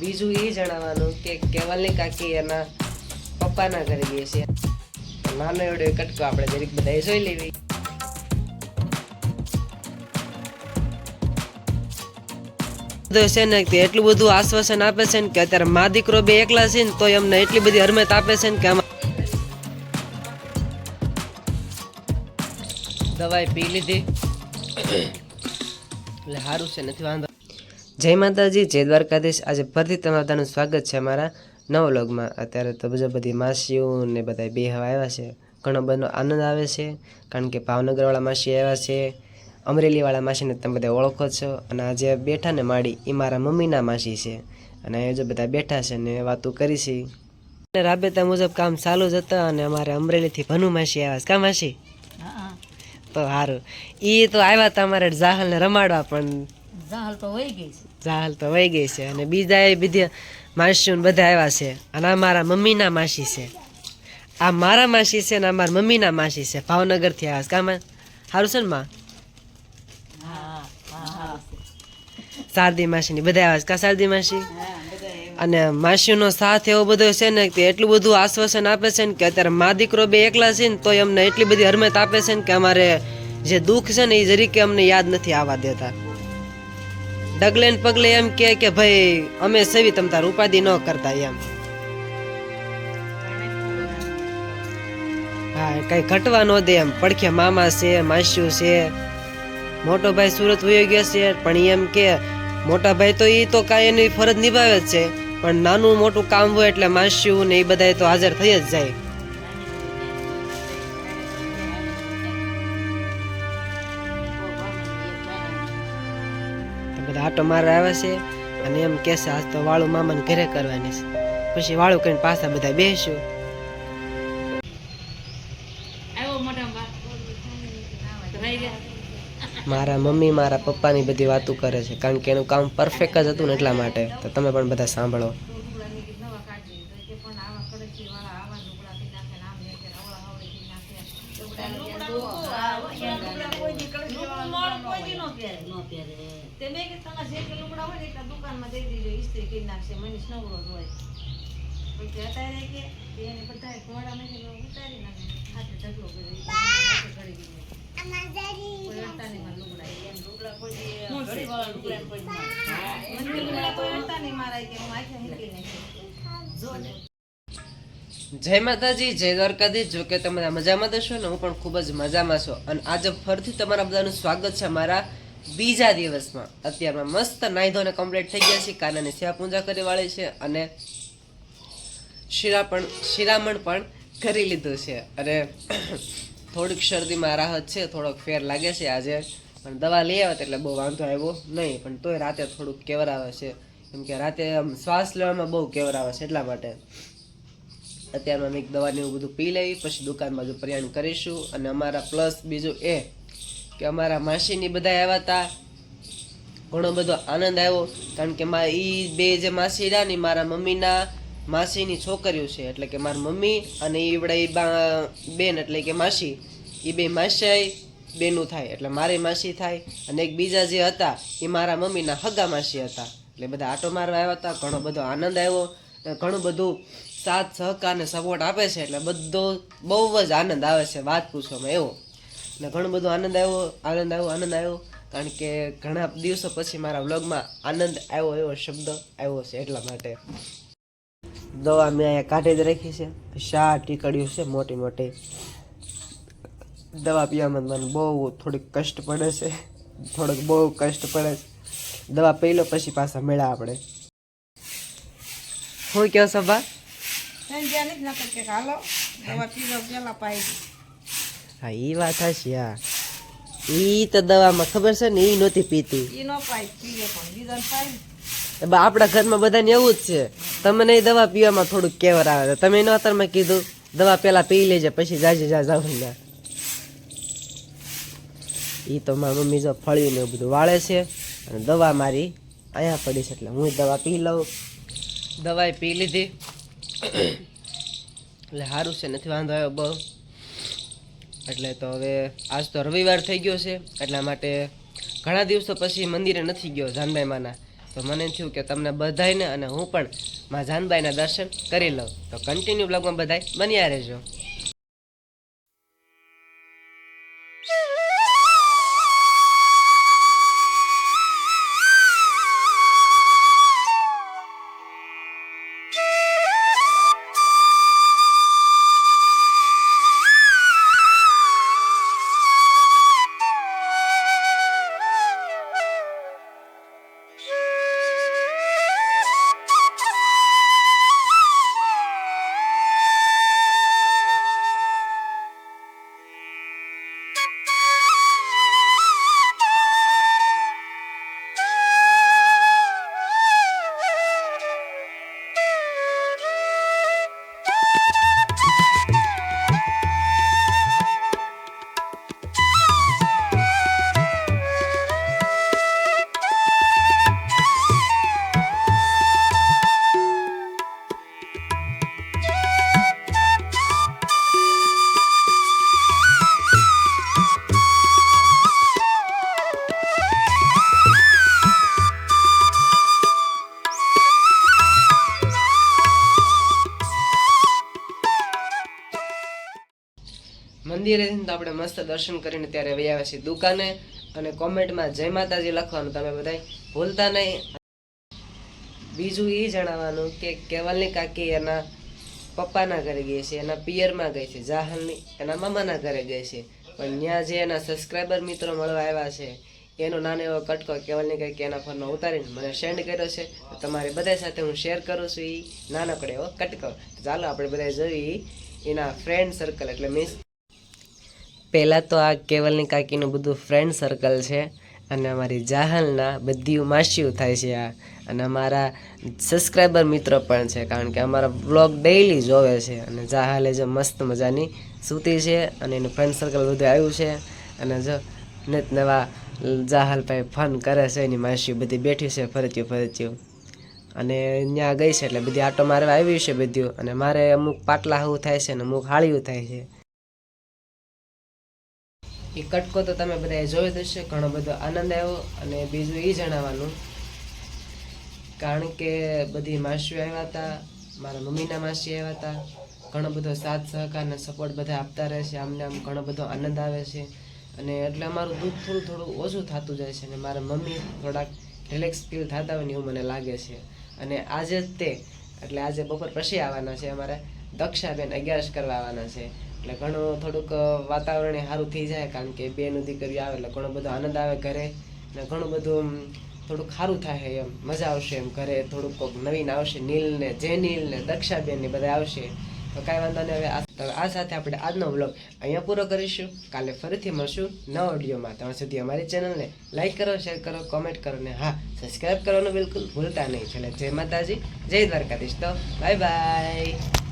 બીજું એ જણાવવાનું કે કેવલની કાકી એના પપ્પાના ઘરે ગઈ છે. નાનો એવડો કટકો આપણે દરેક બધાએ જોઈ લેવી. બધું છે ને તે એટલું બધું આશ્વાસન આપે છે ને કે અત્યારે મા દીકરો બે એકલા છે ને તો એમને એટલી બધી હરમત આપે છે ને કે આમાં દવાઈ પી લીધી. એટલે સારું છે નથી વાંધો. જય માતાજી જય દ્વારકાધીશ. આજે ફરીથી તમારા બધાનું સ્વાગત છે અમારા નવ વ્લોગમાં. અત્યારે તો બધા બધી માસીઓ ને બધા બે હવા આવ્યા છે. ઘણો બધો આનંદ આવે છે કારણ કે ભાવનગરવાળા માસી આવ્યા છે અમરેલીવાળા માસીને તમે બધા ઓળખો છો. અને આજે બેઠા ને માડી એ મારા મમ્મીના માસી છે. અને એ જો બધા બેઠા છે ને વાતો કરી છે. અને રાબેતા મુજબ કામ ચાલુ જ હતા અને અમારે અમરેલીથી ભનુ માસી આવ્યા છે. કા માસી? તો સારું એ તો આવ્યા હતા અમારે જાહલને રમાડવા પણ જાહલ તો વહી ગઈ છે. જાહલ તો વહી ગઈ છે અને બીજા એ બીજા માસીઓ બધા આવ્યા છે. અને આ મારા મમ્મીના માસી છે. આ મારા માસી છે ને આ મારા મમ્મીના માસી છે. ભાવનગરથી આવ્યા છે. કામાં સારું છે ને માં? શારદી માસીની બધા આવ્યા છે. કા શારદી માસી? અને માસીનો સાથ એવો બધો છે ને કે એટલું બધું આશ્વાસન આપે છે ને કે અત્યારે મા દીકરો બે એકલા છે ને તો અમને એટલી બધી હરમત આપે છે ને કે અમારે જે દુઃખ છે ને એ જરીકે અમને યાદ નથી આવવા દેતા. ડગલે ને પગલે એમ કે કે ભાઈ, અમે સેવી તમ તાર ઉપાધિ ન કરતા એમ. હા કઈ ઘટવા ન દે એમ. પડખે મામા છે માસ્યું છે. મોટો ભાઈ સુરત વયો ગયો છે, પણ એમ કે મોટા ભાઈ તો એ તો કાંઈ એની ફરજ નિભાવે જ છે. પણ નાનું મોટું કામ હોય એટલે માસ્યું ને એ બધા તો હાજર થઈ જ જાય. આટો મારવા આવે છે અને એમ કહેશે આજ તો વાળું મામાને ઘરે કરવાની છે. પછી વાળું કરીને પાછા બધા બેસશું આવ્યો મોટા બા. રહી ગયા. મારા મમ્મી મારા પપ્પાની બધી વાતો કરે છે કારણ કે એનું કામ પરફેક્ટ જ હતું ને એટલા માટે. તો તમે પણ બધા સાંભળો. જય માતાજી જય દ્વારકાધીશ. જો કે તમે મજામાં તો છો ને હું પણ ખૂબ જ મજામાં છું. અને આજે ફરીથી તમારા બધાનું સ્વાગત છે મારા બીજા દિવસમાં અત્યારમાં મસ્ત નાહી ધોને કમ્પ્લીટ થઈ ગયા છે. કાનાની સેવા પૂજા કરી વાળી છે અને શિરા પણ શિરામણ પણ કરી લીધું છે. અને થોડીક શરદીમાં રાહત છે, થોડોક ફેર લાગે છે આજે. પણ દવા લઈ આવે એટલે બહુ વાંધો આવ્યો નહીં. પણ તોય રાતે થોડુંક કેવર આવે છે. કેમ કે રાતે આમ શ્વાસ લેવામાં બહુ કેવર આવે છે એટલા માટે. અત્યારમાં મેં દવાને એવું બધું પી લેવી પછી દુકાન બાજુ પ્રયાણ કરીશું. અને અમારા પ્લસ બીજું એ કે અમારા માસીની બધા આવ્યા હતા ઘણો બધો આનંદ આવ્યો. કારણ કે મારા એ બે જે માસી રહ્યા ને મારા મમ્મીના માસીની છોકરીઓ છે. એટલે કે મારી મમ્મી અને એ વડે બા, બેન એટલે કે માસી. એ બે માસી બેનું થાય. એટલે મારી માસી થાય અને એક બીજા જે હતા એ મારા મમ્મીના હગા માસી હતા. એટલે બધા આટો મારવા આવ્યા હતા. ઘણો બધો આનંદ આવ્યો અને ઘણું બધું સાથ, સહકાર અને સપોર્ટ આપે છે. એટલે બધો બહુ જ આનંદ આવે છે વાત પૂછવામાં એવો. ને ઘણો બધો આનંદ આવ્યો આનંદ આવ્યો આનંદ આવ્યો. કારણ કે ઘણા દિવસો પછી મારા વ્લોગમાં આનંદ આવ્યો એવો શબ્દ આવ્યો છે એટલા માટે. દવા મેં અહીંયા કાઢી જ રાખી છે. શા ટીકડ્યું છે મોટી મોટી. દવા પીવામાં મને બહુ થોડીક કષ્ટ પડે છે. થોડોક બહુ કષ્ટ પડે છે. દવા પી લો, પછી પાછા મેળા આપણે. હું કહો સભા હા એ વાત હશે હા. ઈ તો દવામાં ખબર છે ને ઈ નહોતી પીતી. બા આપણા ઘરમાં બધાને એવું જ છે. તમને એ દવા પીવામાં થોડુંક કેવર આવે છે તમે એનો અત્યારમાં કીધું દવા પેલા પી લેજે પછી જાજે જા જાવ એ તો મારા મમ્મી જો ફળ્યું ને એવું બધું વાળે છે અને દવા મારી અહીંયા પડી છે એટલે હું દવા પી લઉં. દવાઈ પી લીધી. એટલે સારું છે નથી વાંધો આવ્યો બહુ. એટલે તો હવે આજ તો રવિવાર થઈ ગયો છે, એટલા માટે ઘણા દિવસો પછી મંદિરે નથી ગયો જાનભાઈ માના. તો મને થયું કે તમને બધાયને અને હું પણ મા જાનબાઈના દર્શન કરી લઉં. તો કન્ટિન્યુ બ્લોગમાં બધાય બન્યા રહેજો. જઈને તો આપણે મસ્ત દર્શન કરીને ત્યારે વહી આવ્યા છીએ દુકાને અને કોમેન્ટમાં જય માતાજી લખવાનું, તમે બધા ભૂલતા નહીં. બીજું એ જણાવવાનું કે કેવલની કાકી એના પપ્પાના ઘરે ગઈ છે, એના પિયરમાં ગઈ છે, જાહલની, એના મામાના ઘરે ગઈ છે. પણ ત્યાં જે એના સબસ્ક્રાઈબર મિત્રો મળવા આવ્યા છે, એનો નાનો એવો કટકો કેવલની કાકી એના ફોનમાં ઉતારીને મને સેન્ડ કર્યો છે. તમારી બધા સાથે હું શેર કરું છું એ નાનકડો એવો કટકો. ચાલો આપણે બધા જોઈએ એના ફ્રેન્ડ સર્કલ એટલે મીન્સ પહેલાં તો આ કેવલની કાકીનું બધું ફ્રેન્ડ સર્કલ છે અને અમારી જાહલના બધી માસીઓ થાય છે આ. અને અમારા સબસ્ક્રાઈબર મિત્રો પણ છે, કારણ કે અમારા વ્લોગ ડેઈલી જોવે છે અને જાહલે જો મસ્ત મજાની સૂતી છે અને એનું ફ્રેન્ડ સર્કલ બધું આવ્યું છે. અને જો નેત નવા જાહલ ભાઈ ફન કરે છે, એની માસીઓ બધી બેઠી છે ફરત્યું ફરત્યું અને ત્યાં ગઈ છે એટલે બધી આટો મારવા આવી છે બધું અને મારે અમુક પાટલા હાવું થાય છે અને અમુક હાળિયું થાય છે. એ કટકો તો તમે બધાએ જોયો જ હશે, ઘણો બધો આનંદ આવ્યો અને બીજું એ જણાવવાનું. કારણ કે બધી માસીઓ આવ્યા હતા, મારા મમ્મીના માસી આવ્યા હતા, ઘણો બધો સાથ, સહકાર અને સપોર્ટ બધા આપતા રહે છે, આમને આમ ઘણો બધો આનંદ આવે છે. અને એટલે અમારું દુઃખ થોડું થોડું ઓછું થતું જાય છે અને મારા મમ્મી થોડાક રિલેક્સ ફીલ થતા હોય ને એવું મને લાગે છે. અને આજે તે, એટલે આજે બપોર પછી આવવાના છે અમારે દક્ષાબેન અગિયારસ કરવા આવવાના છે. એટલે ઘણું થોડુંક વાતાવરણ સારું થઈ જાય કારણ કે બેનું દીકરીઓ આવે એટલે ઘણો બધો આનંદ આવે ઘરે અને ઘણું બધું થોડુંક સારું થાય એમ, મજા આવશે એમ ઘરે થોડુંક કોઈક નવીન આવશે નીલ ને જેનીલ ને દક્ષાબેન ને બધા આવશે. તો કાંઈ વાંધો નહીં, હવે આ સાથે આપણે આજનો વ્લોગ અહીંયા પૂરો કરીશું. કાલે ફરીથી મળશું નવા ઓડિયોમાં ત્યાં સુધી અમારી ચેનલને લાઈક કરો, શેર કરો, કોમેન્ટ કરો ને હા, સબસ્ક્રાઈબ કરવાનું બિલકુલ ભૂલતા નહીં. એટલે જય માતાજી, જય દ્વારકાધીશ. તો બાય બાય.